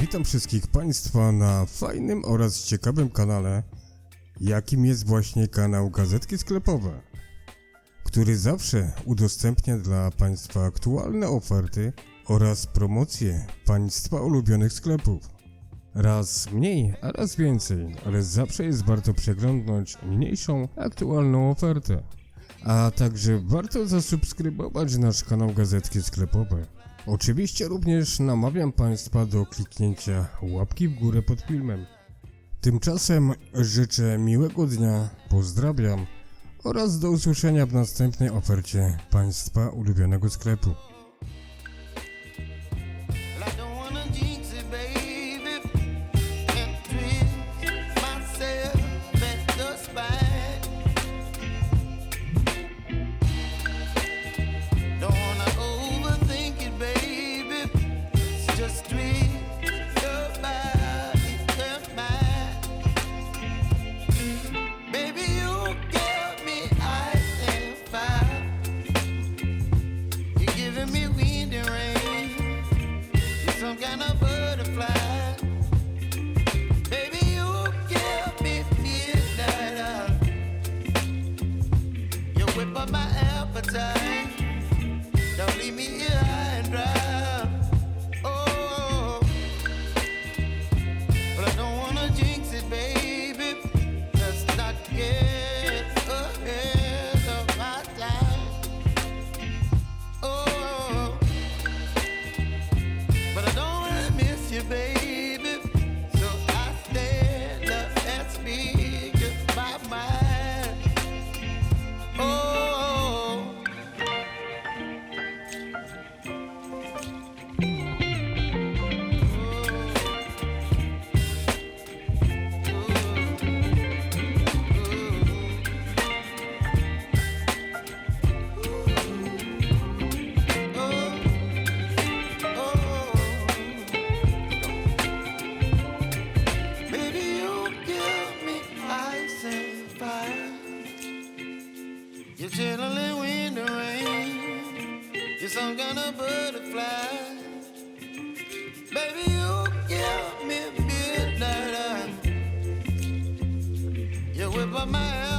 Witam wszystkich Państwa na fajnym oraz ciekawym kanale, jakim jest właśnie kanał Gazetki Sklepowe, który zawsze udostępnia dla Państwa aktualne oferty oraz promocje Państwa ulubionych sklepów. Raz mniej, a raz więcej, ale zawsze jest warto przeglądnąć mniejszą, aktualną ofertę. A także warto zasubskrybować nasz kanał Gazetki Sklepowe. Oczywiście również namawiam Państwa do kliknięcia łapki w górę pod filmem. Tymczasem życzę miłego dnia, pozdrawiam oraz do usłyszenia w następnej ofercie Państwa ulubionego sklepu. time. You're chilling wind and rain. You're some kind of butterfly. Baby, you give me midnight. You whip up my